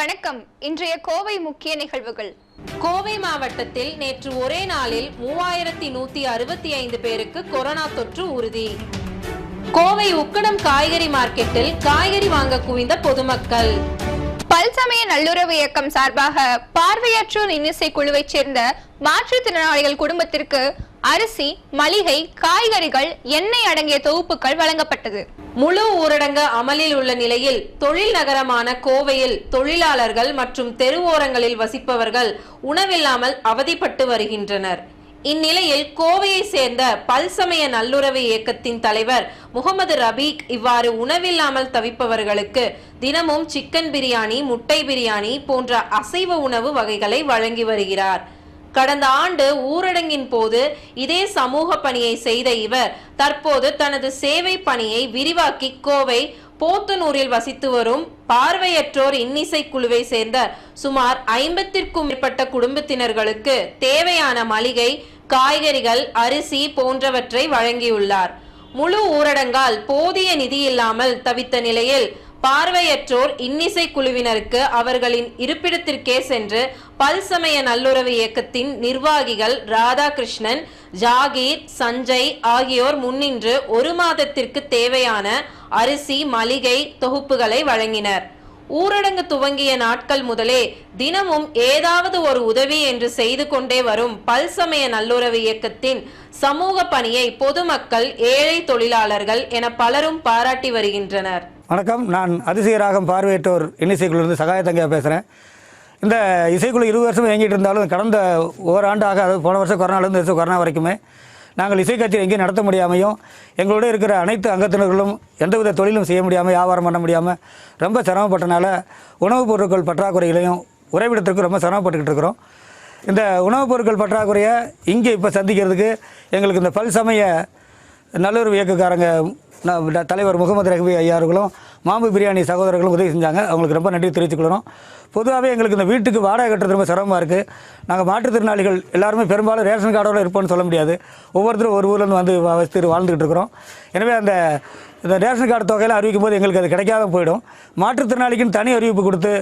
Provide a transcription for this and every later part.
வணக்கம். இன்றைய கோவை முக்கிய நிகழ்வுகள். கோவை மாவட்டத்தில் நேற்று ஒரே நாளில் மூவாயிரத்தி நூத்தி அறுபத்தி ஐந்து பேருக்கு கொரோனா தொற்று உறுதி. கோவை உக்கடம் காய்கறி மார்க்கெட்டில் காய்கறி வாங்க குவிந்த பொதுமக்கள். பல்சமய நல்லுறவு இயக்கம் சார்பாக பார்வையற்றோர் இன்னிசை குழுவைச் சேர்ந்த மாற்றுத்திறனாளிகள் குடும்பத்திற்கு அரிசி மளிகை காய்கறிகள் எண்ணெய் அடங்கிய தொகுப்புகள் வழங்கப்பட்டது. முழு ஊரடங்கு அமலில் உள்ள நிலையில் தொழில் நகரமான கோவையில் தொழிலாளர்கள் மற்றும் தெருவோரங்களில் வசிப்பவர்கள் உணவில்லாமல் அவதிப்பட்டு வருகின்றனர். இந்நிலையில் கோவையை சேர்ந்த பல்சமய நல்லுறவு இயக்கத்தின் தலைவர் முகமது ரபீக் இவ்வாறு உணவில்லாமல் தவிப்பவர்களுக்கு தினமும் சிக்கன் பிரியாணி முட்டை பிரியாணி போன்ற அசைவ உணவு வகைகளை வழங்கி வருகிறார். கடந்த ஆண்டு ஊரடங்கின் போது இதே சமூக பணியை செய்த இவர் தற்போது தனது சேவை பணியை விரிவாக்கி கோவை போத்தனூரில் வசித்து வரும் பார்வையற்றோர் இன்னிசை குழுவை சேர்ந்த சுமார் ஐம்பத்திற்கும் மேற்பட்ட குடும்பத்தினர்களுக்கு தேவையான மளிகை காய்கறிகள் அரிசி போன்றவற்றை வழங்கியுள்ளார். முழு ஊரடங்கால் போதிய நிதி இல்லாமல் தவித்த நிலையில் பார்வையற்றோர் இன்னிசை குழுவினருக்கு அவர்களின் இருப்பிடத்திற்கே சென்று பல்சமய நல்லுறவு இயக்கத்தின் நிர்வாகிகள் ராதாகிருஷ்ணன் ஜாகீர் சஞ்சய் ஆகியோர் முன்னின்று ஒரு மாதத்திற்கு தேவையான அரிசி மளிகை தொகுப்புகளை வழங்கினர். ஊரடங்கு துவங்கிய நாட்கள் முதலே தினமும் ஏதாவது ஒரு உதவி என்று செய்து கொண்டே வரும் பல்சமய நல்லுறவு இயக்கத்தின் சமூக பணியை பொதுமக்கள் ஏழை தொழிலாளர்கள் என பலரும் பாராட்டி வருகின்றனர். வணக்கம். நான் அதிசயராகம் பார்வையற்றோர் இன்னிசைக்குழுலேருந்து சகாய தங்கையா பேசுகிறேன் இந்த இசைக்குழு இருபது வருஷம் இயங்கிட்டு இருந்தாலும் கடந்த ஓராண்டாக அதாவது போன வருஷம் கொரோனாலேருந்து வருஷம் கொரோனா வரைக்குமே நாங்கள் இசை கட்சியை எங்கேயும் நடத்த முடியாமையும் எங்களோட இருக்கிற அனைத்து அங்கத்தினர்களும் எந்தவித தொழிலும் செய்ய முடியாமல் வியாபாரம் பண்ண முடியாமல் ரொம்ப சிரமப்பட்டனால உணவுப் பொருட்கள் பற்றாக்குறைகளையும் உறைவிடத்திற்கு ரொம்ப சிரமப்பட்டுக்கிட்டு இருக்கிறோம். இந்த உணவுப் பொருட்கள் பற்றாக்குறையை இங்கே இப்போ சந்திக்கிறதுக்கு எங்களுக்கு இந்த பல் சமய நல்லுறவு இயக்கக்காரங்க தலைவர் முகமது ரஹ்வி ஐயாவர்களும் மாம்பு பிரியாணி சகோதரர்களும் உதவி செஞ்சாங்க. அவங்களுக்கு ரொம்ப நன்றி தெரிவித்துக்கொள்கிறோம். பொதுவாகவே எங்களுக்கு இந்த வீட்டுக்கு வாடகை கட்டுறது ரொம்ப சிரமமாக இருக்குது நாங்கள் மாற்றுத்திறனாளிகள் எல்லாருமே பெரும்பாலும் ரேஷன் கார்டோட இருப்போம்னு சொல்ல முடியாது. ஒவ்வொருத்தரும் ஒரு ஊர்லேருந்து வந்து வசதி வசித்து வாழ்ந்துக்கிட்டு இருக்கிறோம். எனவே அந்த இந்த ரேஷன் கார்டு தொகையில் அறிவிக்கும் போது எங்களுக்கு அது கிடைக்காத போயிடும். மாற்றுத்திறனாளிக்குன்னு தனி அறிவிப்பு கொடுத்து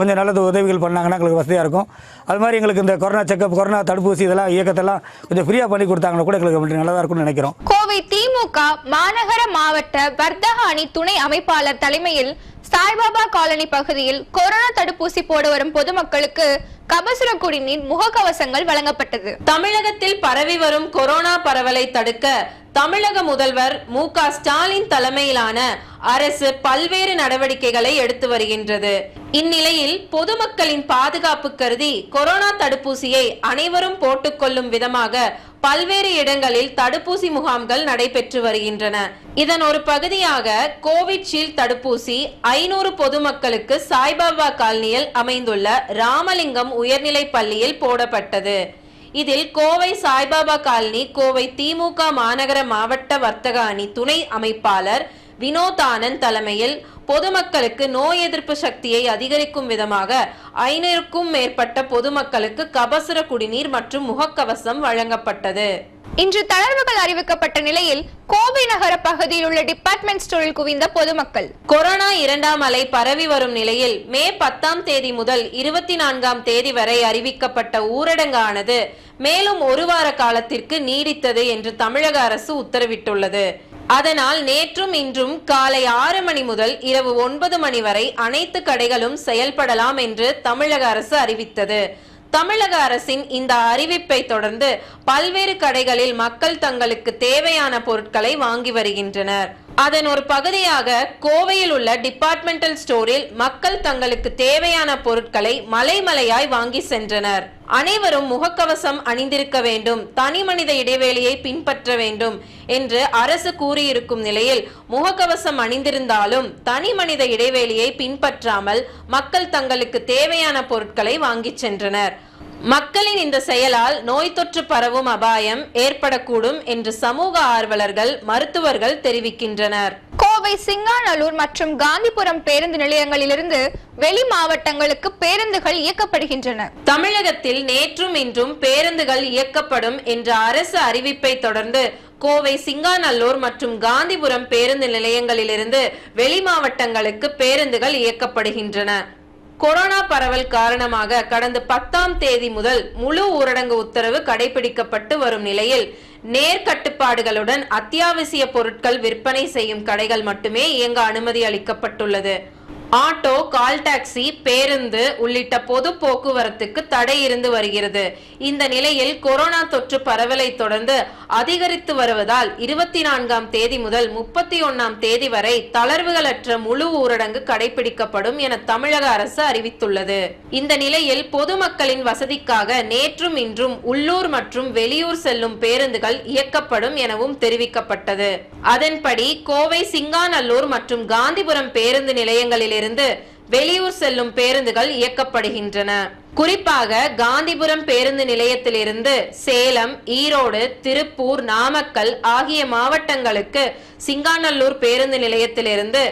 கொஞ்சம் நல்லது உதவிகள் பண்ணாங்கன்னா எங்களுக்கு வசதியாக இருக்கும். அது மாதிரி எங்களுக்கு இந்த கொரோனா செக்கப் கொரோனா தடுப்பூசி இதெல்லாம் இயக்கத்தெல்லாம் கொஞ்சம் ஃப்ரீயாக பண்ணி கொடுத்தாங்கன்னா கூட எங்களுக்கு நல்லதாக இருக்கும்னு நினைக்கிறோம். கோவை திமுக மாநகர மாவட்ட வர்த்தக அணி துணை அமைப்பாளர் தலைமையில் சாய்பாபா காலனி பகுதியில் கொரோனா தடுப்பூசி போட வரும் பொதுமக்களுக்கு கபசுர குடிநீர் முகக்கவசங்கள் வழங்கப்பட்டது. தமிழகத்தில் பரவி வரும் கொரோனா பரவலை தடுக்க தமிழக முதல்வர் மு க ஸ்டாலின் தலைமையிலான அரசு பல்வேறு நடவடிக்கைகளை எடுத்து வருகின்றது. இந்நிலையில் பொதுமக்களின் பாதுகாப்பு கருதி கொரோனா தடுப்பூசியை அனைவரும் போட்டுக்கொள்ளும் விதமாக பல்வேறு இடங்களில் தடுப்பூசி முகாம்கள் நடைபெற்று வருகின்றன. இதன் ஒரு பகுதியாக கோவிட்ஷீல்டு தடுப்பூசி ஐநூறு பொதுமக்களுக்கு சாய்பாபா காலனியில் அமைந்துள்ள ராமலிங்கம் உயர்நிலை பள்ளியில் போடப்பட்டது. இதில் கோவை சாய்பாபா காலனி கோவை திமுக மாநகர மாவட்ட வர்த்தக அணி துணை அமைப்பாளர் வினோதானந்த் தலைமையில் பொதுமக்களுக்கு நோய் எதிர்ப்பு சக்தியை அதிகரிக்கும் விதமாக ஐநூறுக்கும் மேற்பட்ட பொதுமக்களுக்கு கபசுர குடிநீர் மற்றும் முகக்கவசம் வழங்கப்பட்டது. இன்று தளர்வுகள் அறிவிக்கப்பட்ட நிலையில் கோவை நகர பகுதியில் உள்ள டிபார்ட்மெண்ட் ஸ்டோரில் குவிந்த பொதுமக்கள். கொரோனா இரண்டாம் அலை பரவி வரும் நிலையில் மே பத்தாம் தேதி முதல் இருபத்தி நான்காம் தேதி வரை அறிவிக்கப்பட்ட ஊரடங்கானது மேலும் ஒரு வார காலத்திற்கு நீடித்தது என்று தமிழக அரசு உத்தரவிட்டுள்ளது. அதனால் நேற்றும் இன்றும் காலை ஆறு மணி முதல் இரவு ஒன்பது மணி வரை அனைத்து கடைகளும் செயல்படலாம் என்று தமிழக அரசு அறிவித்தது. தமிழக அரசின் இந்த அறிவிப்பை தொடர்ந்து பல்வேறு கடைகளில் மக்கள் தங்களுக்கு தேவையான பொருட்களை வாங்கி வருகின்றனர். அதன் ஒரு பகுதியாக கோவையில் உள்ள டிபார்ட்மெண்டல் ஸ்டோரில் மக்கள் தங்களுக்கு தேவையான பொருட்களை மலைமலையாய் வாங்கி சென்றனர். அனைவரும் முகக்கவசம் அணிந்திருக்க வேண்டும் தனி மனித இடைவெளியை பின்பற்ற வேண்டும் என்று அரசு கூறியிருக்கும் நிலையில் முகக்கவசம் அணிந்திருந்தாலும் தனி மனித இடைவெளியை பின்பற்றாமல் மக்கள் தங்களுக்கு தேவையான பொருட்களை வாங்கிச் சென்றனர். மக்களின் இந்த செயலால் நோய் தொற்று பரவும் அபாயம் ஏற்படக்கூடும் என்று சமூக ஆர்வலர்கள் மருத்துவர்கள் தெரிவிக்கின்றனர். கோவை சிங்காநல்லூர் மற்றும் காந்திபுரம் பேருந்து நிலையங்களிலிருந்து வெளி மாவட்டங்களுக்கு பேருந்துகள் இயக்கப்படுகின்றன. தமிழகத்தில் நேற்றும் இன்றும் பேருந்துகள் இயக்கப்படும் என்ற அரசு அறிவிப்பை தொடர்ந்து கோவை சிங்காநல்லூர் மற்றும் காந்திபுரம் பேருந்து நிலையங்களிலிருந்து வெளி மாவட்டங்களுக்கு பேருந்துகள் இயக்கப்படுகின்றன. கொரோனா பரவல் காரணமாக கடந்த பத்தாம் தேதி முதல் முழு ஊரடங்கு உத்தரவு கடைபிடிக்கப்பட்டு வரும் நிலையில் நேர்கட்டுப்பாடுகளுடன் அத்தியாவசிய பொருட்கள் விற்பனை செய்யும் கடைகள் மட்டுமே இயங்க அனுமதி அளிக்கப்பட்டுள்ளது. ஆட்டோ கால் டாக்ஸி பேருந்து உள்ளிட்ட பொது போக்குவரத்துக்கு தடை இருந்து வருகிறது. இந்த நிலையில் கொரோனா தொற்று பரவலை தொடர்ந்து அதிகரித்து வருவதால் இருபத்தி நான்காம் தேதி முதல் முப்பத்தி ஒன்னாம் தேதி வரை தளர்வுகளற்ற முழு ஊரடங்கு கடைபிடிக்கப்படும் என தமிழக அரசு அறிவித்துள்ளது. இந்த நிலையில் பொதுமக்களின் வசதிக்காக நேற்றும் இன்றும் உள்ளூர் மற்றும் வெளியூர் செல்லும் பேருந்துகள் இயக்கப்படும் எனவும் தெரிவிக்கப்பட்டது. அதன்படி கோவை சிங்காநல்லூர் மற்றும் காந்திபுரம் பேருந்து இருந்து வெளியூர் செல்லும் பேருந்துகள் இயக்கப்படுகின்றன. குறிப்பாக காந்திபுரம் பேருந்து நிலையத்திலிருந்து சேலம் ஈரோடு திருப்பூர் நாமக்கல் ஆகிய மாவட்டங்களுக்கு சிங்காநல்லூர் பேருந்து நிலையத்திலிருந்து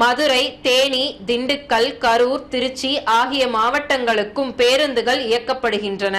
மதுரை தேனி திண்டுக்கல் கரூர் திருச்சி ஆகிய மாவட்டங்களுக்கும் பேருந்துகள் இயக்கப்படுகின்றன.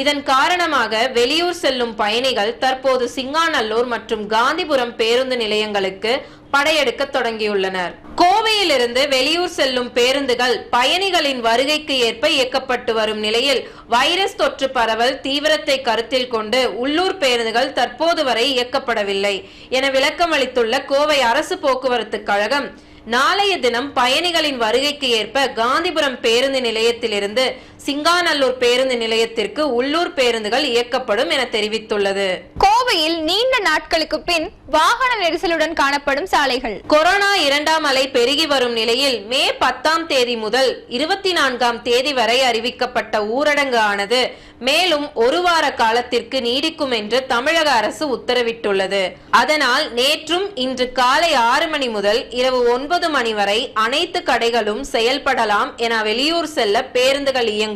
இதன் காரணமாக வெளியூர் செல்லும் பயணிகள் தற்போது சிங்காநல்லூர் மற்றும் காந்திபுரம் பேருந்து நிலையங்களுக்கு படையெடுக்க தொடங்கியுள்ளனர். கோவையிலிருந்து வெளியூர் செல்லும் பேருந்துகள் பயணிகளின் வருகைக்கு ஏற்ப இயக்கப்பட்டு வரும் நிலையில் வைரஸ் தொற்று பரவல் தீவிரத்தை கருத்தில் கொண்டு உள்ளூர் பேருந்துகள் தற்போது வரை இயக்கப்படவில்லை. என விளக்கம் அளித்துள்ள கோவை அரசு போக்குவரத்து கழகம் நாளைய தினம் பயணிகளின் வருகைக்கு ஏற்ப காந்திபுரம் பேருந்து நிலையத்திலிருந்து சிங்காநல்லூர் பேருந்து நிலையத்திற்கு உள்ளூர் பேருந்துகள் இயக்கப்படும் என தெரிவித்துள்ளது. கோவையில் நீண்ட நாட்களுக்கு பின் வாகன நெரிசலுடன் காணப்படும் சாலைகள். கொரோனா இரண்டாம் அலை பெருகி வரும் நிலையில் மே பத்தாம் தேதி முதல் இருபத்தி நான்காம் தேதி வரை அறிவிக்கப்பட்ட ஊரடங்கு ஆனது மேலும் ஒரு வார காலத்திற்கு நீடிக்கும் என்று தமிழக அரசு உத்தரவிட்டுள்ளது. அதனால் நேற்றும் இன்று காலை ஆறு மணி முதல் இரவு ஒன்பது மணி வரை அனைத்து கடைகளும் செயல்படலாம் என வெளியூர் செல்ல பேருந்துகள் இயங்கும்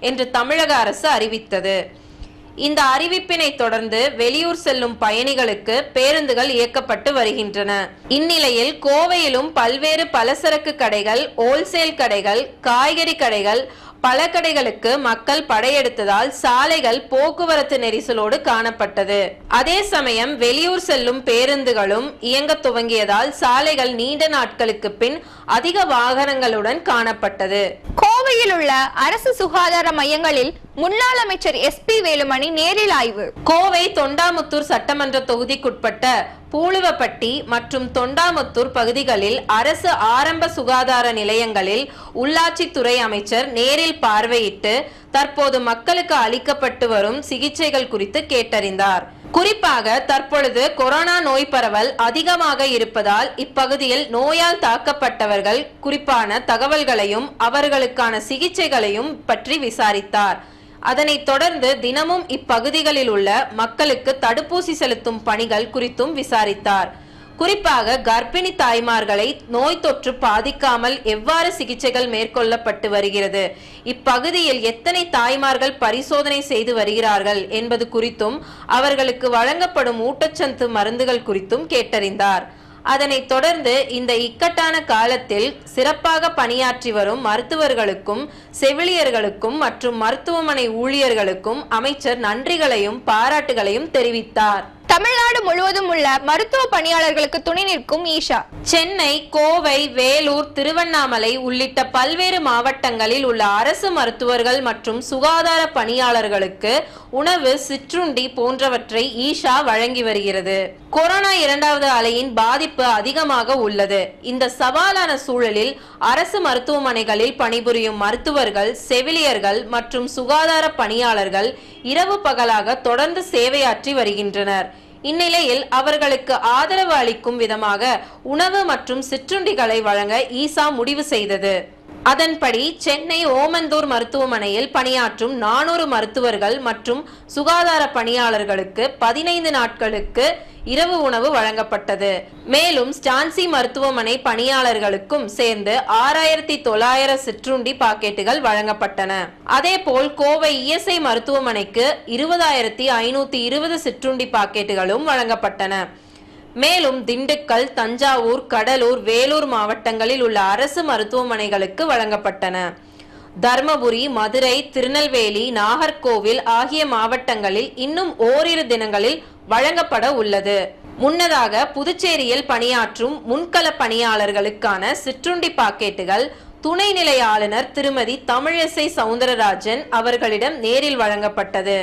என்று தமிழக அரசு அறிவித்தது. இந்த அறிவிப்பினை தொடர்ந்து வெளியூர் செல்லும் பயணிகளுக்கு பேருந்துகள் இயக்கப்பட்டு வருகின்றன. இந்நிலையில் கோவையிலும் பல்வேறு பலசரக்கு கடைகள் ஹோல்சேல் கடைகள் காய்கறி கடைகள் பல கடைகளுக்கு மக்கள் படையெடுத்ததால் சாலைகள் போக்குவரத்து நெரிசலோடு காணப்பட்டது. அதே சமயம் வெளியூர் செல்லும் பேருந்துகளும் இயங்க துவங்கியதால் சாலைகள் நீண்ட நாட்களுக்கு பின் அதிக வாகனங்களுடன் காணப்பட்டது. கோவையில் உள்ள அரசு சுகாதார மையங்களில் முன்னாள் அமைச்சர் எஸ் பி வேலுமணி நேரில் ஆய்வு. கோவை தொண்டாமுத்தூர் சட்டமன்ற தொகுதிக்குட்பட்ட பூளுவப்பட்டி மற்றும் தொண்டாமுத்தூர் பகுதிகளில் அரசு ஆரம்ப சுகாதார நிலையங்களில் உள்ளாட்சித்துறை அமைச்சர் நேரில் பார்வையிட்டு தற்போது மக்களுக்கு அளிக்கப்பட்டு வரும் சிகிச்சைகள் குறித்து கேட்டறிந்தார். குறிப்பாக தற்பொழுது கொரோனா நோய் பரவல் அதிகமாக இருப்பதால் இப்பகுதியில் நோயால் தாக்கப்பட்டவர்கள் குறிப்பான தகவல்களையும் அவர்களுக்கான சிகிச்சைகளையும் பற்றி விசாரித்தார். அதனைத் தொடர்ந்து தினமும் இப்பகுதிகளில் உள்ள மக்களுக்கு தடுப்பூசி செலுத்தும் பணிகள் குறித்தும் விசாரித்தார். குறிப்பாக கர்ப்பிணி தாய்மார்களை நோய் தொற்று பாதிக்காமல் எவ்வாறு சிகிச்சைகள் மேற்கொள்ளப்பட்டு வருகிறது இப்பகுதியில் எத்தனை தாய்மார்கள் பரிசோதனை செய்து வருகிறார்கள் என்பது குறித்தும் அவர்களுக்கு வழங்கப்படும் ஊட்டச்சத்து மருந்துகள் குறித்தும் கேட்டறிந்தார். அதனைத் தொடர்ந்து இந்த இக்கட்டான காலத்தில் சிறப்பாக பணியாற்றி வரும் மருத்துவர்களுக்கும் செவிலியர்களுக்கும் மற்றும் மருத்துவமனை ஊழியர்களுக்கும் அமைச்சர் நன்றிகளையும் பாராட்டுகளையும் தெரிவித்தார். தமிழ்நாடு முழுவதும் உள்ள மருத்துவ பணியாளர்களுக்கு துணை நிற்கும் ஈஷா. சென்னை கோவை வேலூர் திருவண்ணாமலை உள்ளிட்ட பல்வேறு மாவட்டங்களில் உள்ள அரசு மருத்துவர்கள் மற்றும் சுகாதார பணியாளர்களுக்கு உணவு சிற்றுண்டி போன்றவற்றை ஈஷா வழங்கி வருகிறது. கொரோனா இரண்டாவது அலையின் பாதிப்பு அதிகமாக உள்ளது. இந்த சவாலான சூழலில் அரசு மருத்துவமனைகளில் பணிபுரியும் மருத்துவர்கள் செவிலியர்கள் மற்றும் சுகாதார பணியாளர்கள் இரவு பகலாக தொடர்ந்து சேவையாற்றி வருகின்றனர். இந்நிலையில் அவர்களுக்கு ஆதரவு அளிக்கும் விதமாக உணவு மற்றும் சிற்றுண்டிகளை வழங்க ஈசா முடிவு செய்தது. அதன்படி சென்னை ஓமந்தூர் மருத்துவமனையில் பணியாற்றும் நானூறு மருத்துவர்கள் மற்றும் சுகாதார பணியாளர்களுக்கு பதினைந்து நாட்களுக்கு இரவு உணவு வழங்கப்பட்டது. மேலும் ஸ்டான்சி மருத்துவமனை பணியாளர்களுக்கும் சேர்ந்து ஆறாயிரத்தி தொள்ளாயிரம் சிற்றுண்டி பாக்கெட்டுகள் வழங்கப்பட்டன. அதேபோல் கோவை இஎஸ்ஐ மருத்துவமனைக்கு இருபதாயிரத்தி ஐநூத்தி இருபது சிற்றுண்டி பாக்கெட்டுகளும் வழங்கப்பட்டன. மேலும் திண்டுக்கல் தஞ்சாவூர் கடலூர் வேலூர் மாவட்டங்களில் உள்ள அரசு மருத்துவமனைகளுக்கு வழங்கப்பட்டன. தர்மபுரி மதுரை திருநெல்வேலி நாகர்கோவில் ஆகிய மாவட்டங்களில் இன்னும் ஓரிரு தினங்களில் வழங்கப்பட உள்ளது. முன்னதாக புதுச்சேரியில் பணியாற்றும் முன்கள பணியாளர்களுக்கான சிற்றுண்டி பாக்கெட்டுகள் துணைநிலை ஆளுநர் திருமதி தமிழிசை சவுந்தரராஜன் அவர்களிடம் நேரில் வழங்கப்பட்டது.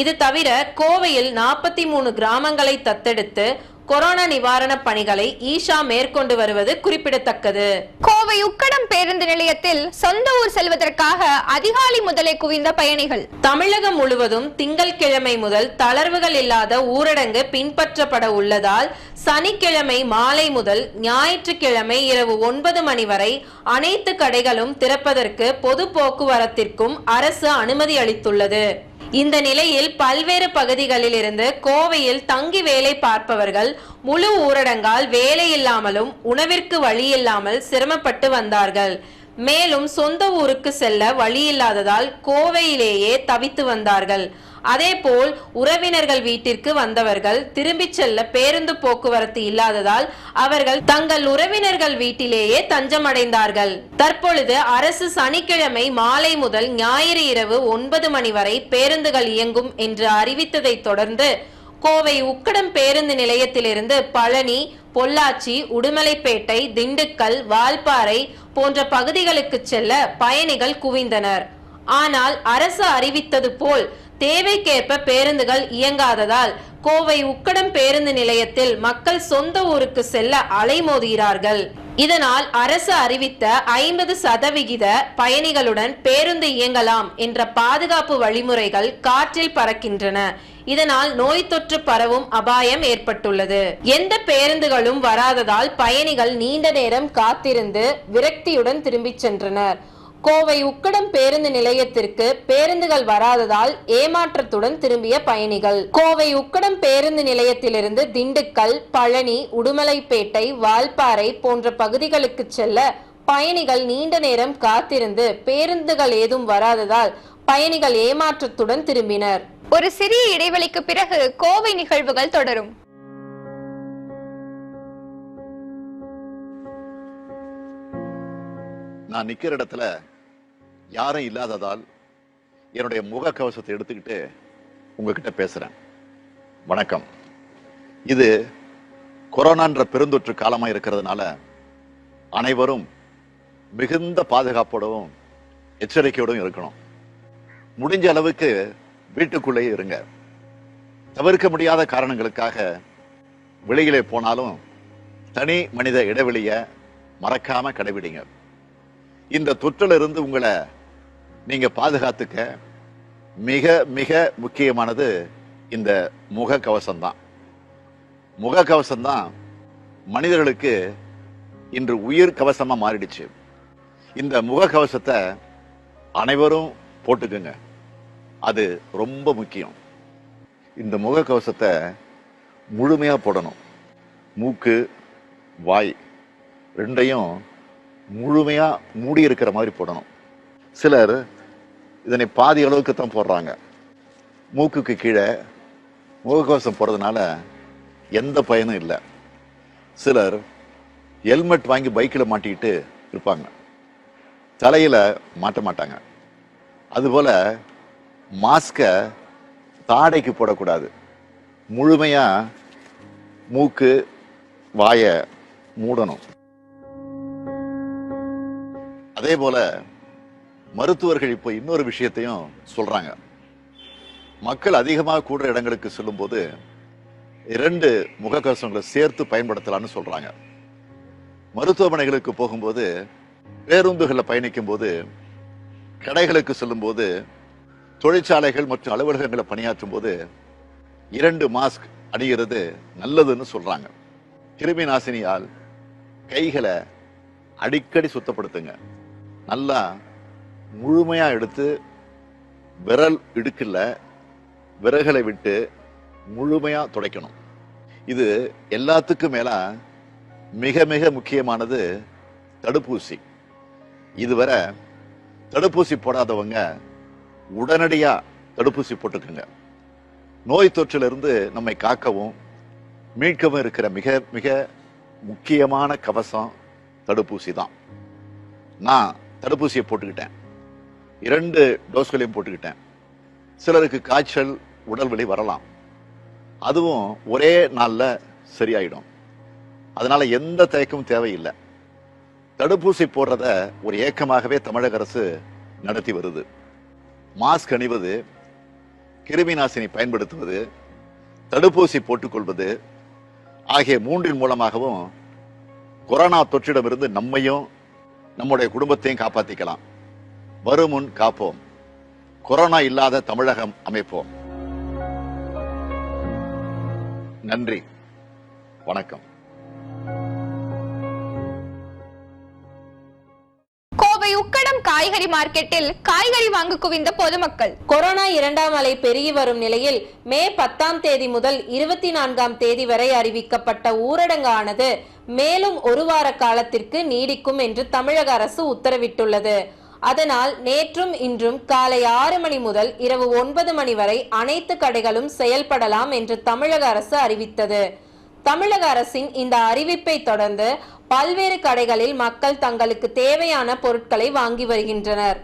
இது தவிர கோவையில் நாற்பத்தி மூணு கிராமங்களை தத்தெடுத்து கொரோனா நிவாரணப் பணிகளை ஈஷா மேற்கொண்டு வருவது குறிப்பிடத்தக்கது. கோவை உக்கடம் பேருந்து நிலையத்தில் சொந்த ஊர் செல்வதற்காக அதிகாலை முதலே குவிந்த பயணிகள். தமிழகம் முழுவதும் திங்கட்கிழமை முதல் தளர்வுகள் இல்லாத ஊரடங்கு பின்பற்றப்பட உள்ளதால் சனிக்கிழமை மாலை முதல் ஞாயிற்றுக்கிழமை இரவு ஒன்பது மணி வரை அனைத்து கடைகளும் திறப்பதற்கு பொது போக்குவரத்திற்கும் அரசு அனுமதி அளித்துள்ளது. இந்த நிலையில் பல்வேறு பகுதிகளில் இருந்து கோவையில் தங்கி வேலை பார்ப்பவர்கள் முழு ஊரடங்கால் வேலை இல்லாமலும் உணவிற்கு வழி இல்லாமல் சிரமப்பட்டு வந்தார்கள். மேலும் சொந்த ஊருக்கு செல்ல வழி இல்லாததால் கோவையிலேயே தவித்து வந்தார்கள். அதேபோல் உறவினர்கள் வீட்டிற்கு வந்தவர்கள் திரும்பிச் செல்ல பேருந்து போக்குவரத்து இல்லாததால் அவர்கள் தங்கள் உறவினர்கள் வீட்டிலேயே தஞ்சமடைந்தார்கள். தற்பொழுது அரசு சனிக்கிழமை மாலை முதல் ஞாயிறு இரவு ஒன்பது மணி வரை பேருந்துகள் இயங்கும் என்று அறிவித்ததை தொடர்ந்து கோவை உக்கடம் பேருந்து நிலையத்திலிருந்து பழனி பொள்ளாச்சி உடுமலைப்பேட்டை திண்டுக்கல் வால்பாறை போன்ற பகுதிகளுக்கு செல்ல பயணிகள் குவிந்தனர். ஆனால் அரசு அறிவித்தது போல் தேவைக்கேற்ப பேருந்துகள் இயங்காததால் கோவை உக்கடம் பேருந்து நிலையத்தில் மக்கள் சொந்த ஊருக்கு செல்ல அலைமோதுகிறார்கள். இதனால் அரசு அறிவித்த ஐம்பது சதவிகித பயணிகளுடன் பேருந்து இயங்கலாம் என்ற பாதுகாப்பு வழிமுறைகள் காற்றில் பறக்கின்றன. இதனால் நோய் தொற்று பரவும் அபாயம் ஏற்பட்டுள்ளது. எந்த பேருந்துகளும் வராததால் பயணிகள் நீண்ட நேரம் காத்திருந்து விரக்தியுடன் திரும்பிச் சென்றனர். கோவை உக்கடம் பேருந்து நிலையத்திற்கு பேருந்துகள் வராததால் ஏமாற்றத்துடன் திரும்பிய பயணிகள். கோவை உக்கடம் பேருந்து நிலையத்திலிருந்து திண்டுக்கல் பழனி உடுமலைப்பேட்டை வால்பாறை போன்ற பகுதிகளுக்கு செல்ல பயணிகள் நீண்ட நேரம் காத்திருந்து பேருந்துகள் ஏதும் வராததால் பயணிகள் ஏமாற்றத்துடன் திரும்பினர். ஒரு சிறிய இடைவெளிக்கு பிறகு கோவை நிகழ்வுகள் தொடரும். நான் நிக்கிற இடத்துல யாரும் இல்லாததால் என்னுடைய முகக்கவசத்தை எடுத்துக்கிட்டு உங்ககிட்ட பேசுகிறேன் வணக்கம். இது கொரோனான்ற பெருந்தொற்று காலமாக இருக்கிறதுனால அனைவரும் மிகுந்த பாதுகாப்போடவும் எச்சரிக்கையோடும் இருக்கணும். முடிஞ்ச அளவுக்கு வீட்டுக்குள்ளேயே இருங்க. தவிர்க்க முடியாத காரணங்களுக்காக வெளியிலே போனாலும் தனி மனித இடைவெளியை மறக்காம கடைபிடிங்க. இந்த தொற்றிலிருந்து உங்களை நீங்க பாதுகாத்துக்க மிக மிக முக்கியமானது இந்த முக முகக்கவசம்தான் முக மனிதர்களுக்கு இன்று உயிர் கவசமாக மாறிடுச்சு. இந்த முக கவசத்தை அனைவரும் போட்டுக்குங்க. அது ரொம்ப முக்கியம். இந்த முகக்கவசத்தை முழுமையாக போடணும். மூக்கு வாய் ரெண்டையும் முழுமையாக மூடி இருக்கிற மாதிரி போடணும். சிலர் இதனை பாதி அளவுக்கு தான் போடுறாங்க. மூக்குக்கு கீழே முகக்கவசம் போடுறதுனால எந்த பயனும் இல்லை. சிலர் ஹெல்மெட் வாங்கி பைக்கில் மாட்டிக்கிட்டு இருப்பாங்க. தலையில் மாட்ட மாட்டாங்க. அதுபோல் மாஸ்கை தாடைக்கு போடக்கூடாது. முழுமையாக மூக்கு வாயை மூடணும். அதே போல் மருத்துவர்கள் இப்போ இன்னொரு விஷயத்தையும் சொல்றாங்க. மக்கள் அதிகமாக கூடுற இடங்களுக்கு செல்லும்போது இரண்டு முகக்கவசங்களை சேர்த்து பயன்படுத்தலாம்னு சொல்றாங்க. மருத்துவமனைகளுக்கு போகும்போது பேருந்துகளில் பயணிக்கும் போது கடைகளுக்கு செல்லும்போது தொழிற்சாலைகள் மற்றும் அலுவலகங்களை பணியாற்றும் போது இரண்டு மாஸ்க் அணிகிறது நல்லதுன்னு சொல்றாங்க. கிருமி நாசினியால் கைகளை அடிக்கடி சுத்தப்படுத்துங்க. நல்லா முழுமையாக எடுத்து விரல் இடுக்கில் விறகுகளை விட்டு முழுமையாக துடைக்கணும். இது எல்லாத்துக்கும் மேலே மிக மிக முக்கியமானது தடுப்பூசி. இதுவரை தடுப்பூசி போடாதவங்க உடனடியாக தடுப்பூசி போட்டுக்குங்க. நோய் தொற்றிலிருந்து நம்மை காக்கவும் மீட்கவும் இருக்கிற மிக மிக முக்கியமான கவசம் தடுப்பூசி தான். நான் தடுப்பூசியை போட்டுக்கிட்டேன். இரண்டு டோஸ்களையும் போட்டுக்கிட்டேன். சிலருக்கு காய்ச்சல் உடல் வலி வரலாம். அதுவும் ஒரே நாளில் சரியாயிடும். அதனால எந்த தயக்கமும் தேவையில்லை. தடுப்பூசி போடுறத ஒரு ஏக்கமாகவே தமிழக அரசு நடத்தி வருது. மாஸ்க் அணிவது கிருமி நாசினி பயன்படுத்துவது தடுப்பூசி போட்டுக்கொள்வது ஆகிய மூன்றின் மூலமாகவும் கொரோனா தொற்றிடமிருந்து நம்மையும் நம்முடைய குடும்பத்தையும் காப்பாற்றிக்கலாம் வருமுன் காப்போம். கொரோனா இல்லாத தமிழகம் அமைப்போம். நன்றி. வணக்கம். கோவை உக்கடம் காய்கறி மார்க்கெட்டில் காய்கறி வாங்க குவிந்த பொதுமக்கள். கொரோனா இரண்டாம் அலை பெருகி வரும் நிலையில் மே பத்தாம் தேதி முதல் இருபத்தி நான்காம் தேதி வரை அறிவிக்கப்பட்ட ஊரடங்கானது மேலும் ஒரு வார காலத்திற்கு நீடிக்கும் என்று தமிழக அரசு உத்தரவிட்டுள்ளது. அதனால் நேற்றும் இன்றும் காலை ஆறு மணி முதல் இரவு ஒன்பது மணி வரை அனைத்து கடைகளும் செயல்படலாம் என்று தமிழக அரசு அறிவித்தது. தமிழக அரசின் இந்த அறிவிப்பை தொடர்ந்து பல்வேறு கடைகளில் மக்கள் தங்களுக்கு தேவையான பொருட்களை வாங்கி வருகின்றனர்.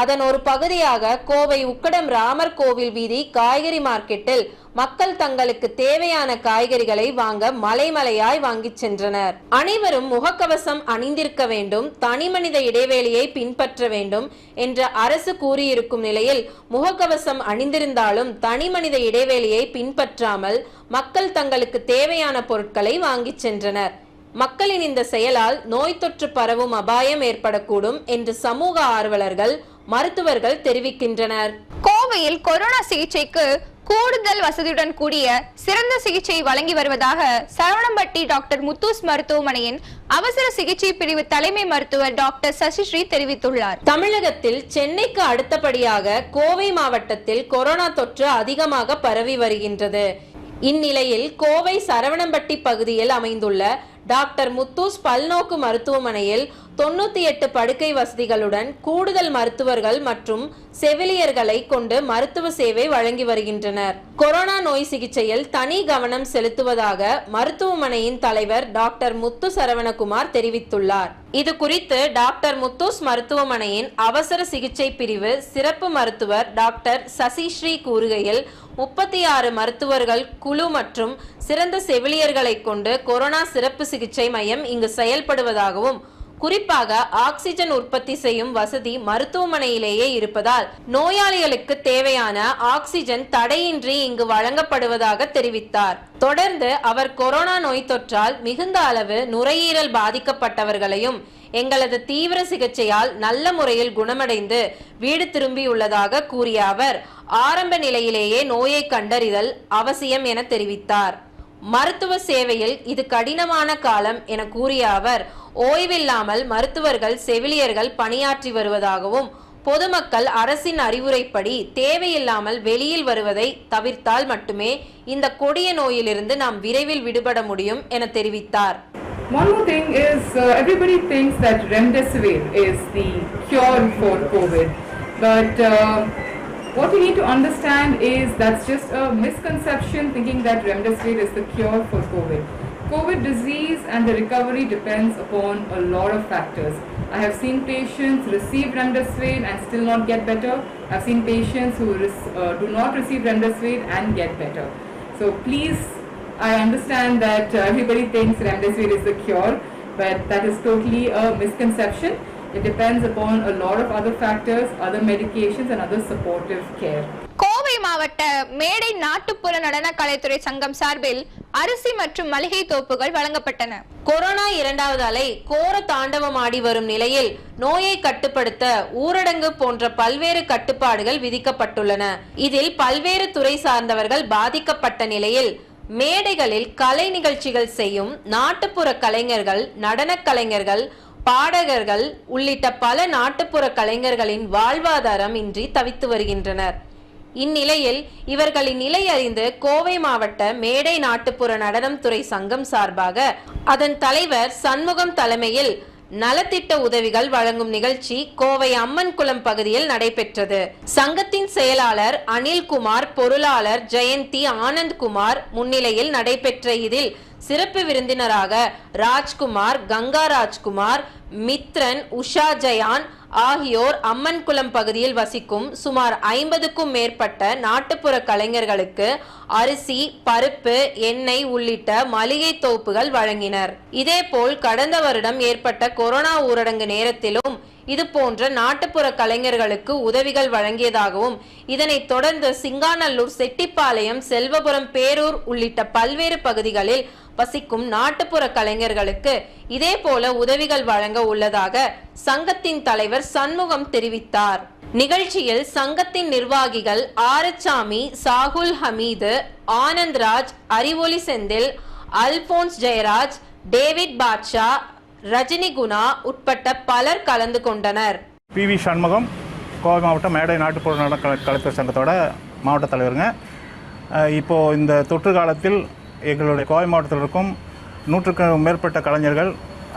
அதன் ஒரு பகுதியாக கோவை உக்கடம் ராமர் கோவில் வீதி காய்கறி மார்க்கெட்டில் மக்கள் தங்களுக்கு தேவையான காய்கறிகளை வாங்க மலைமலையாய் வாங்கிச் சென்றனர். அனைவரும் முகக்கவசம் அணிந்திருக்க வேண்டும் தனிமனித இடைவெளியை பின்பற்ற வேண்டும் என்று அரசு கூறியிருக்கும் நிலையில் முகக்கவசம் அணிந்திருந்தாலும் தனிமனித இடைவெளியை பின்பற்றாமல் மக்கள் தங்களுக்கு தேவையான பொருட்களை வாங்கிச் சென்றனர். மக்களின் இந்த செயலால் நோய் தொற்று பரவும் அபாயம் ஏற்படக்கூடும் என்று சமூக ஆர்வலர்கள் மருத்துவர்கள் தெரிவிக்கின்றனர். கோவையில் கொரோனா சிகிச்சைக்கு கூடுதல் வசதியுடன் கூடிய சிறந்த சிகிச்சை வழங்கி வருவதாக சரவணம்பட்டி டாக்டர் முத்தூஸ் மருத்துவமனையின் அவசர சிகிச்சை பிரிவு தலைமை மருத்துவர் டாக்டர் சசிஸ்ரீ தெரிவித்துள்ளார். தமிழகத்தில் சென்னைக்கு அடுத்தபடியாக கோவை மாவட்டத்தில் கொரோனா தொற்று அதிகமாக பரவி வருகின்றது. இந்நிலையில் கோவை சரவணம்பட்டி பகுதியில் அமைந்துள்ள டாக்டர் முத்தூஸ் பல்நோக்கு மருத்துவமனையில் தொண்ணூத்தி எட்டு படுக்கை வசதிகளுடன் கூடுதல் மருத்துவர்கள் மற்றும் செவிலியர்களை கொண்டு மருத்துவ சேவை வழங்கி வருகின்றனர். கொரோனா நோய் சிகிச்சையில் தனி கவனம் செலுத்துவதாக மருத்துவமனையின் தலைவர் டாக்டர் முத்து சரவணகுமார் தெரிவித்துள்ளார். இது குறித்து டாக்டர் முத்தூஸ் மருத்துவமனையின் அவசர சிகிச்சை பிரிவு சிறப்பு மருத்துவர் டாக்டர் சசிஸ்ரீ கூறுகையில் முப்பத்தி ஆறு மருத்துவர்கள் குழு மற்றும் சிறந்த செவிலியர்களை கொண்டு கொரோனா சிறப்பு சிகிச்சை மையம் இங்கு செயல்படுவதாகவும் குறிப்பாக ஆக்சிஜன் உற்பத்தி செய்யும் வசதி மருத்துவமனையிலேயே இருப்பதால் நோயாளிகளுக்கு தேவையான ஆக்சிஜன் தடையின்றி இங்கு வழங்கப்படுவதாக தெரிவித்தார். தொடர்ந்து அவர் கொரோனா நோய் தொற்றால் மிகுந்த அளவு நுரையீரல் பாதிக்கப்பட்டவர்களையும் எங்களது தீவிர சிகிச்சையால் நல்ல முறையில் குணமடைந்து வீடு திரும்பியுள்ளதாக கூறிய அவர் ஆரம்ப நிலையிலேயே நோயை கண்டறிதல் அவசியம் என தெரிவித்தார். மருத்துவ சேவையில் இது கடினமான காலம் என கூறிய அவர் ஓய்வில்லாமல் மருத்துவர்கள் செவிலியர்கள் பணியாற்றி வருவதாகவும் பொதுமக்கள் அரசின் அறிவுரைப்படி தேவையில்லாமல் வெளியில் வருவதை தவிர்த்தால் மட்டுமே இந்த கொடிய நோயிலிருந்து நாம் விரைவில் விடுபட முடியும் என தெரிவித்தார். One more thing is uh, everybody thinks that remdesivir is the cure for COVID, but uh, what you need to understand is that's just a misconception thinking that remdesivir is the cure for COVID. COVID disease and the recovery depends upon a lot of factors. I have seen patients receive remdesivir and still not get better. I've seen patients who uh, do not receive remdesivir and get better. So please I understand that uh, everybody thinks remdesivir is the cure, but that is totally a misconception. It depends upon a lot of other factors, other medications and other supportive care. Kovai மாவட்ட மேடை நாட்டுப்புற நடன கலைத்துறை சங்கம் சார்பில் அரிசி மற்றும் மளிகை தோப்புகள் வழங்கப்பட்டன கொரோனா இரண்டாவது அலை கோர தாண்டவமாடி வரும் நிலையில் நோயை கட்டுப்படுத்த ஊரடங்கு போன்ற பல்வேறு கட்டுப்பாடுகள் விதிக்கப்பட்டுள்ளன இதில் பல்வேறு துறை சார்ந்தவர்கள் பாதிக்கப்பட்ட நிலையில் மேடைகளில் கலை நிகழ்ச்சிகள் செய்யும் நாட்டுப்புற கலைஞர்கள் நடனக் கலைஞர்கள் பாடகர்கள் உள்ளிட்ட பல நாட்டுப்புற கலைஞர்களின் வாழ்வாதாரம் இன்றி தவித்து வருகின்றனர். இந்நிலையில் இவர்களின் நிலை அறிந்து கோவை மாவட்ட மேடை நாட்டுப்புற நடனம் துறை சங்கம் சார்பாக அதன் தலைவர் சண்முகம் தலைமையில் நலத்திட்ட உதவிகள் வழங்கும் நிகழ்ச்சி கோவை அம்மன் குளம் பகுதியில் நடைபெற்றது. சங்கத்தின் செயலாளர் அனில்குமார் பொருளாளர் ஜெயந்தி ஆனந்த்குமார் முன்னிலையில் நடைபெற்ற இதில் சிறப்பு விருந்தினராக ராஜ்குமார் கங்கா ராஜ்குமார் மித்ரன் உஷா ஜயான் ஆகியோர் அம்மன்குளம் பகுதியில் வசிக்கும் சுமார் ஐம்பதுக்கும் மேற்பட்ட நாட்டுப்புற கலைஞர்களுக்கு அரிசி பருப்பு எண்ணெய் உள்ளிட்ட மளிகை தோப்புகள் வழங்கினர். இதேபோல் கடந்த வருடம் ஏற்பட்ட கொரோனா ஊரடங்கு நேரத்திலும் இது போன்ற நாட்டுப்புற கலைஞர்களுக்கு உதவிகள் வழங்கியதாகவும் இதனைத் தொடர்ந்து சிங்காநல்லூர் செட்டிப்பாளையம் செல்வபுரம் பேரூர் உள்ளிட்ட பல்வேறு பகுதிகளில் வசிக்கும் நாட்டுப்புற கலைஞர்களுக்கு இதே போல உதவிகள் வழங்க உள்ளதாக சங்கத்தின் தலைவர் சண்முகம் தெரிவித்தார். நிகழ்ச்சியில் சங்கத்தின் நிர்வாகிகள் ஆரச்சாமி சாகுல் ஹமீது ஆனந்த்ராஜ் அறிவொளி செந்தில் அல்போன்ஸ் ஜெயராஜ் டேவிட் பாட்ஷா ரஜினி குணா உட்பட்ட பலர் கலந்து கொண்டனர். பி வி சண்முகம் கோவை மாவட்டம் மேடை நாட்டுப்புற நல கலைஞர் சங்கத்தோட மாவட்ட தலைவருங்க. இப்போது இந்த தொற்று காலத்தில் எங்களுடைய கோவை மாவட்டத்தில் இருக்கும் நூற்றுக்கு மேற்பட்ட கலைஞர்கள்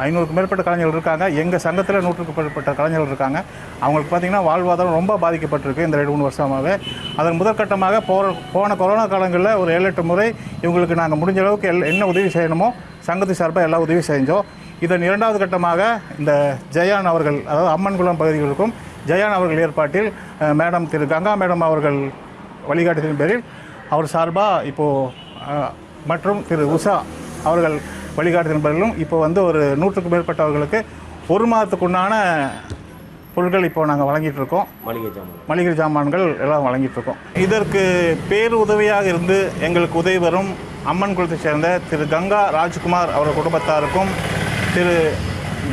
ஐநூறுக்கு மேற்பட்ட கலைஞர்கள் இருக்காங்க. எங்கள் சங்கத்தில் நூற்றுக்கு மேற்பட்ட கலைஞர்கள் இருக்காங்க. அவங்களுக்கு பார்த்திங்கன்னா வாழ்வாதாரம் ரொம்ப பாதிக்கப்பட்டிருக்கு இந்த ரெண்டு மூணு வருஷமாகவே அதன் முதற்கட்டமாக போகிற போன கொரோனா காலங்களில் ஒரு ஏழு எட்டு முறை இவங்களுக்கு நாங்கள் முடிஞ்ச அளவுக்கு எல் என்ன உதவி செய்யணுமோ சங்கத்து சார்பாக எல்லா உதவி செஞ்சோம். இதன் இரண்டாவது கட்டமாக இந்த ஜெயான் அவர்கள் அதாவது அம்மன்குளம் பகுதிகளுக்கும் ஜெயான் அவர்கள் ஏற்பாட்டில் மேடம் திரு கங்கா மேடம் அவர்கள் வழிகாட்டுதலின் பேரில் அவர் சார்பாக இப்போது மற்றும் திரு உஷா அவர்கள் வழிகாட்டுதலின் பேரிலும் இப்போ வந்து ஒரு நூற்றுக்கும் மேற்பட்டவர்களுக்கு ஒரு மாதத்துக்குண்டான பொருட்கள் இப்போ நாங்கள் வழங்கிட்டு இருக்கோம் மளிகை ஜாமான். மளிகை ஜாமான்கள் எல்லாம் வழங்கிட்டு இருக்கோம் இதற்கு பேருதவியாக இருந்து எங்களுக்கு உதவி வரும் அம்மன் குளத்தை சேர்ந்த திரு கங்கா ராஜ்குமார் அவர் குடும்பத்தாருக்கும் திரு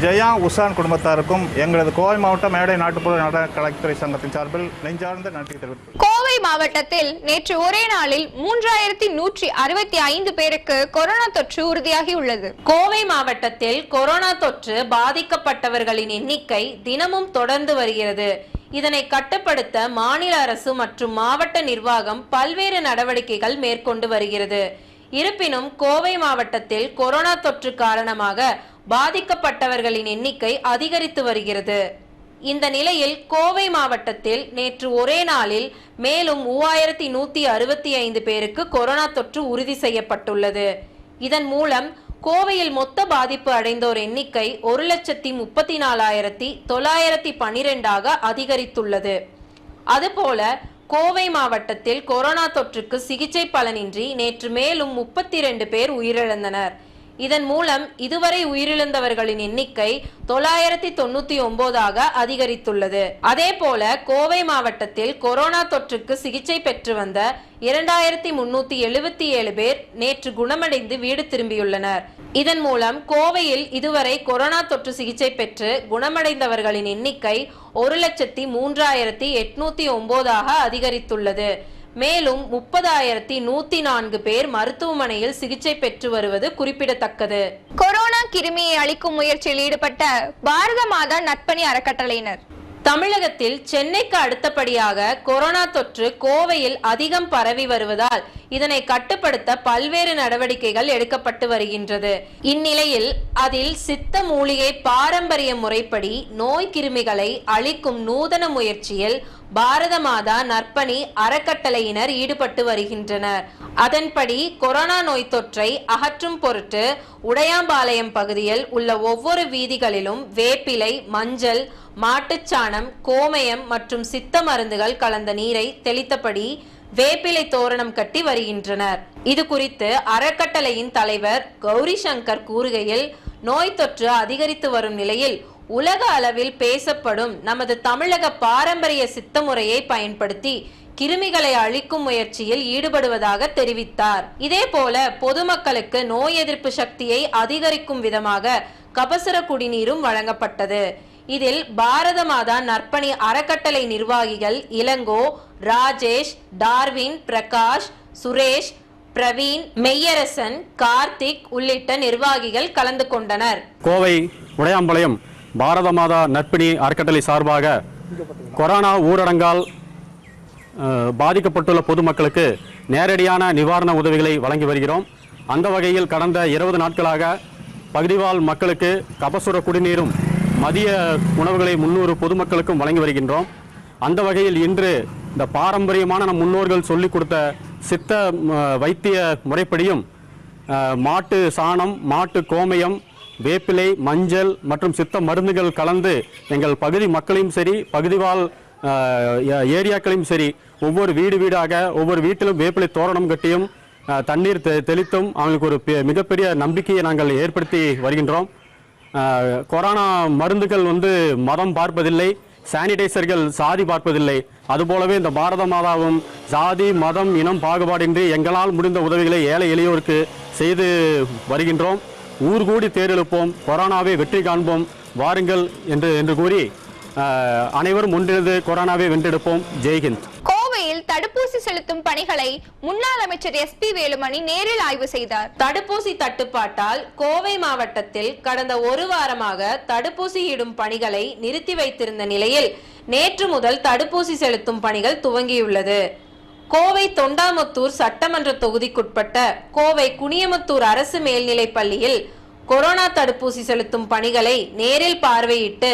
ஜெயா உஷான் குடும்பத்தாருக்கும் எங்களது கோவை மாவட்ட மேடை நாட்டுப்புற நடன கலைத்துறை சங்கத்தின் சார்பில் நெஞ்சார்ந்த நன்றி தெரிவித்துள்ளோம் கோவை மாவட்டத்தில் நேற்று ஒரே நாளில் மூன்றாயிரத்தி நூற்றி அறுபத்தி ஐந்து பேருக்கு கொரோனா தொற்று உறுதியாகி உள்ளது கோவை மாவட்டத்தில் கொரோனா தொற்று பாதிக்கப்பட்டவர்களின் எண்ணிக்கை தினமும் தொடர்ந்து வருகிறது. இதனை கட்டுப்படுத்த மாநில அரசு மற்றும் மாவட்ட நிர்வாகம் பல்வேறு நடவடிக்கைகள் மேற்கொண்டு வருகிறது. இருப்பினும் கோவை மாவட்டத்தில் கொரோனா தொற்று காரணமாக பாதிக்கப்பட்டவர்களின் எண்ணிக்கை அதிகரித்து வருகிறது. இந்த நிலையில் கோவை மாவட்டத்தில் நேற்று ஒரே நாளில் மேலும் மூவாயிரத்தி நூத்தி அறுபத்தி ஐந்து பேருக்கு கொரோனா தொற்று உறுதி செய்யப்பட்டுள்ளது. இதன் மூலம் கோவையில் மொத்த பாதிப்பு அடைந்தோர் எண்ணிக்கை ஒரு லட்சத்தி முப்பத்தி நாலாயிரத்தி தொள்ளாயிரத்தி பனிரெண்டாக அதிகரித்துள்ளது. அதுபோல கோவை மாவட்டத்தில் கொரோனா தொற்றுக்கு சிகிச்சை பலனின்றி நேற்று மேலும் முப்பத்தி ரெண்டு பேர் உயிரிழந்தனர். இதன் மூலம் இதுவரை உயிரிழந்தவர்களின் எண்ணிக்கை தொள்ளாயிரத்தி தொண்ணூத்தி ஒன்பதாக அதிகரித்துள்ளது. அதே போல கோவை மாவட்டத்தில் கொரோனா தொற்றுக்கு சிகிச்சை பெற்று வந்த இரண்டாயிரத்தி முன்னூத்தி எழுபத்தி ஏழு பேர் நேற்று குணமடைந்து வீடு திரும்பியுள்ளனர். இதன் மூலம் கோவையில் இதுவரை கொரோனா தொற்று சிகிச்சை பெற்று குணமடைந்தவர்களின் எண்ணிக்கை ஒரு லட்சத்தி மூன்றாயிரத்தி எட்நூத்தி ஒன்பதாக அதிகரித்துள்ளது. மேலும் முப்பதாயிரத்தி நூத்தி நான்கு பேர் மருத்துவமனையில் சிகிச்சை பெற்று வருவது குறிப்பிடத்தக்கது. கொரோனா கிருமியை அழிக்கும் முயற்சியில் ஈடுபட்ட பாரத மாதா நட்பணி அறக்கட்டளையினர். தமிழகத்தில் சென்னைக்கு அடுத்தபடியாக கொரோனா தொற்று கோவையில் அதிகம் பரவி வருவதால் இதனை கட்டுப்படுத்த பல்வேறு நடவடிக்கைகள் எடுக்கப்பட்டு வருகின்றது. இந்நிலையில் அதில் சித்த மூலிகை பாரம்பரிய முறைப்படி நோய் கிருமிகளை அழிக்கும் நூதன முயற்சியில் பாரத மாதா நற்பணி அறக்கட்டளையினர் ஈடுபட்டு வருகின்றனர். அதன்படி கொரோனா நோய் தொற்றை அகற்றும் பொருட்டு உடையாம்பாளையம் பகுதியில் உள்ள ஒவ்வொரு வீதிகளிலும் வேப்பிலை மஞ்சள் மாட்டுச்சாணம் கோமயம் மற்றும் சித்த மருந்துகள் கலந்த நீரை தெளித்தபடி வேப்பிலை தோரணம் கட்டி வருகின்றனர். இது குறித்து அறக்கட்டளையின் தலைவர் கௌரி சங்கர் கூறுகையில் நோய் தொற்று அதிகரித்து வரும் நிலையில் உலக அளவில் பேசப்படும் நமது தமிழக பாரம்பரிய சித்த முறையை பயன்படுத்தி கிருமிகளை அழிக்கும் முயற்சியில் ஈடுபடுவதாக தெரிவித்தார். இதே போல பொதுமக்களுக்கு நோய் எதிர்ப்பு சக்தியை அதிகரிக்கும் விதமாக கபசுர குடிநீரும் வழங்கப்பட்டது. இதில் பாரத மாதா நற்பணி அறக்கட்டளை நிர்வாகிகள் இளங்கோ ராஜேஷ் டார்வின் பிரகாஷ் சுரேஷ் பிரவீன் மெய்யரசன் கார்த்திக் உள்ளிட்ட நிர்வாகிகள் கலந்து கொண்டனர். கோவை உடையாம்பாளையம் பாரத மாதா நற்பணி அறக்கட்டளை சார்பாக கொரோனா ஊரடங்கால் பாதிக்கப்பட்டுள்ள பொதுமக்களுக்கு நேரடியான நிவாரண உதவிகளை வழங்கி வருகிறோம். அந்த வகையில் கடந்த இருபது நாட்களாக பகுதிவாழ் மக்களுக்கு கபசுர குடிநீரும் மதிய உணவுகளை முன்னூறு பொதுமக்களுக்கும் வழங்கி வருகின்றோம். அந்த வகையில் இன்று இந்த பாரம்பரியமான நம் முன்னோர்கள் சொல்லிக் கொடுத்த சித்த வைத்திய முறைப்படியும் மாட்டு சாணம் மாட்டு கோமயம் வேப்பிலை மஞ்சள் மற்றும் சித்த மருந்துகள் கலந்து எங்கள் பகுதி மக்களையும் சரி பகுதிவாழ் ஏ- ஏரியாக்களையும் சரி ஒவ்வொரு வீடு வீடாக ஒவ்வொரு வீட்டிலும் வேப்பிலை தோரணம் கட்டியும் தண்ணீர் தெ- தெளித்தும் அவங்களுக்கு ஒரு பெ- மிகப்பெரிய நம்பிக்கையை நாங்கள் ஏற்படுத்தி வருகின்றோம். கொரோனா மருந்துகள் வந்து மதம் பார்ப்பதில்லை சானிடைசர்கள் சாதி பார்ப்பதில்லை. அதுபோலவே இந்த பாரத மாதாவும் சாதி மதம் இனம் பாகுபாடின்றி எங்களால் முடிந்த உதவிகளை ஏழை எளியோருக்கு செய்து வருகின்றோம். ஊர் கூடி தேரெழுப்போம் கொரோனாவை வெற்றி காண்போம். வாருங்கள் என்று என்று கூறி அனைவரும் ஒன்றிணைந்து கொரோனாவை வென்றெடுப்போம். ஜெய்ஹிந்த். தடுப்பூசி செலுத்தும் பணிகளை முன்னாள் அமைச்சர் எஸ் பி வேலுமணி நேரில் ஆய்வு செய்தார். தடுப்பூசி தட்டுப்பாட்டால் கோவை மாவட்டத்தில் கடந்த ஒரு வாரமாக தடுப்பூசி இடும் பணிகளை நிறுத்தி வைத்திருந்த நிலையில் நேற்று முதல் தடுப்பூசி செலுத்தும் பணிகள் துவங்கியுள்ளது. கோவை தொண்டாமுத்தூர் சட்டமன்ற தொகுதிக்குட்பட்ட கோவை குனியமுத்தூர் அரசு மேல்நிலைப் பள்ளியில் கொரோனா தடுப்பூசி செலுத்தும் பணிகளை நேரில் பார்வையிட்டு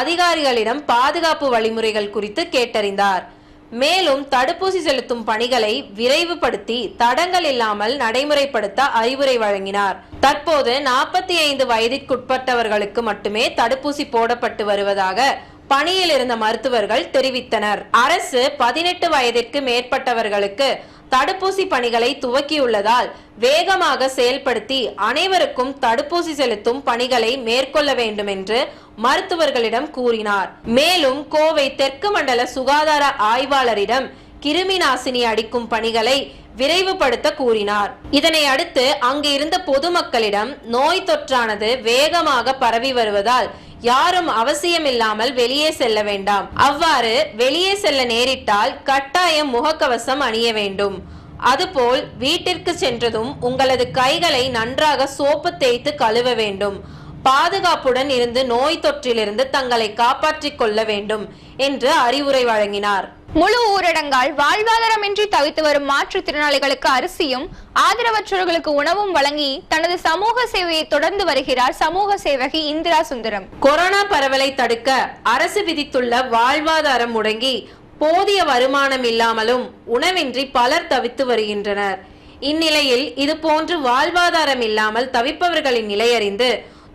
அதிகாரிகளிடம் பாதுகாப்பு வழிமுறைகள் குறித்து கேட்டறிந்தார். மேலும் தடுப்பூசி செலுத்தும் பணிகளை விரைவுபடுத்தி தடங்கள் இல்லாமல் நடைமுறைப்படுத்த அறிவுரை வழங்கினார். தற்போது நாற்பத்தி ஐந்து வயதிற்குட்பட்டவர்களுக்கு மட்டுமே தடுப்பூசி போடப்பட்டு வருவதாக பணியில் இருந்த மருத்துவர்கள் தெரிவித்தனர். அரசு பதினெட்டு வயதிற்கு மேற்பட்டவர்களுக்கு தடுப்பூசி பணிகளை துவக்கியுள்ளதால் வேகமாக செயல்படுத்தி அனைவருக்கும் தடுப்பூசி செலுத்தும் பணிகளை மேற்கொள்ள வேண்டும் என்று மருத்துவர்களிடம் கூறினார். மேலும் கோவை தெற்கு மண்டல சுகாதார ஆய்வாளரிடம் கிருமி நாசினி அடிக்கும் பணிகளை விரைவுபடுத்த கூறினார். இதனை அடுத்து அங்கு இருந்த பொதுமக்களிடம் நோய் தொற்றானது வேகமாக பரவி வருவதால் யாரும் அவசியமில்லாமல் வெளியே செல்ல வேண்டாம். அவ்வாறு வெளியே செல்ல நேரிட்டால் கட்டாயம் முகக்கவசம் அணிய வேண்டும். அதுபோல் வீட்டிற்கு சென்றதும் உங்களது கைகளை நன்றாக சோப்பு தேய்த்து கழுவ வேண்டும். பாதுகாப்புடன் இருந்து நோய் தொற்றிலிருந்து தங்களை காப்பாற்றிக் கொள்ள வேண்டும் என்று அறிவுரை வழங்கினார். முழு ஊரடங்கால் வாழ்வாதாரமின்றி தவித்து வரும் மாற்றுத்திறனாளிகளுக்கு அரிசியும் ஆதரவற்றவர்களுக்கு உணவும் வழங்கி தனது சமூக சேவையை தொடர்ந்து வருகிறார் சமூக சேவகி இந்திரா சுந்தரம். கொரோனா பரவலை தடுக்க அரசு விதித்துள்ள வாழ்வாதாரம் முடங்கி போதிய வருமானம் இல்லாமலும் உணவின்றி பலர் தவித்து வருகின்றனர். இந்நிலையில் இது போன்று வாழ்வாதாரம் இல்லாமல் தவிப்பவர்களின் நிலையறிந்து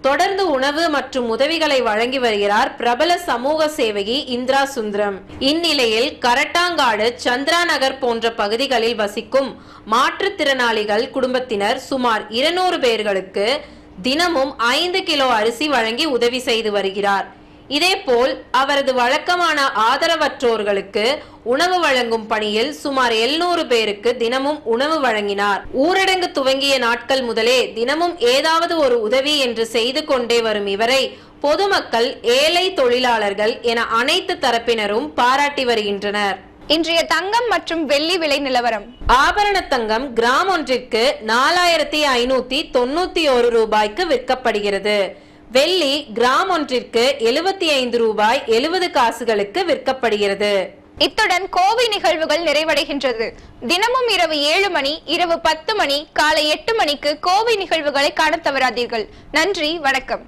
தொடர்ந்து உணவு மற்றும் உதவிகளை வழங்கி வருகிறார் பிரபல சமூக சேவகி இந்திரா சுந்தரம். இந்நிலையில் கரட்டாங்காடு சந்திரா நகர் போன்ற பகுதிகளில் வசிக்கும் மாற்றுத்திறனாளிகள் குடும்பத்தினர் சுமார் இருநூறு பேர்களுக்கு தினமும் ஐந்து கிலோ அரிசி வழங்கி உதவி செய்து வருகிறார். இதேபோல் அவரது வழக்கமான ஆதரவற்றோர்களுக்கு உணவு வழங்கும் பணியில் சுமார் 700 பேருக்கு தினமும் உணவு வழங்கினார். ஊரடங்கு துவங்கிய நாட்கள் முதலே தினமும் ஏதாவது ஒரு உதவி என்று செய்து கொண்டே வரும் இவரை பொதுமக்கள் ஏழை தொழிலாளர்கள் என அனைத்து தரப்பினரும் பாராட்டி வருகின்றனர். இன்றைய தங்கம் மற்றும் வெள்ளி விலை நிலவரம். ஆபரண தங்கம் கிராம் ஒன்றிற்கு நாலாயிரத்தி ஐநூத்தி தொண்ணூத்தி ஒரு ரூபாய்க்கு விற்கப்படுகிறது. வெள்ளி கிராம் ஒன்றிற்கு எழுபத்தி ஐந்து ரூபாய் எழுபது காசுகளுக்கு விற்கப்படுகிறது. இத்துடன் கோவை நிகழ்வுகள் நிறைவடைகின்றது. தினமும் இரவு ஏழு மணி இரவு பத்து மணி காலை எட்டு மணிக்கு கோவை நிகழ்வுகளை காண தவறாதீர்கள். நன்றி வணக்கம்.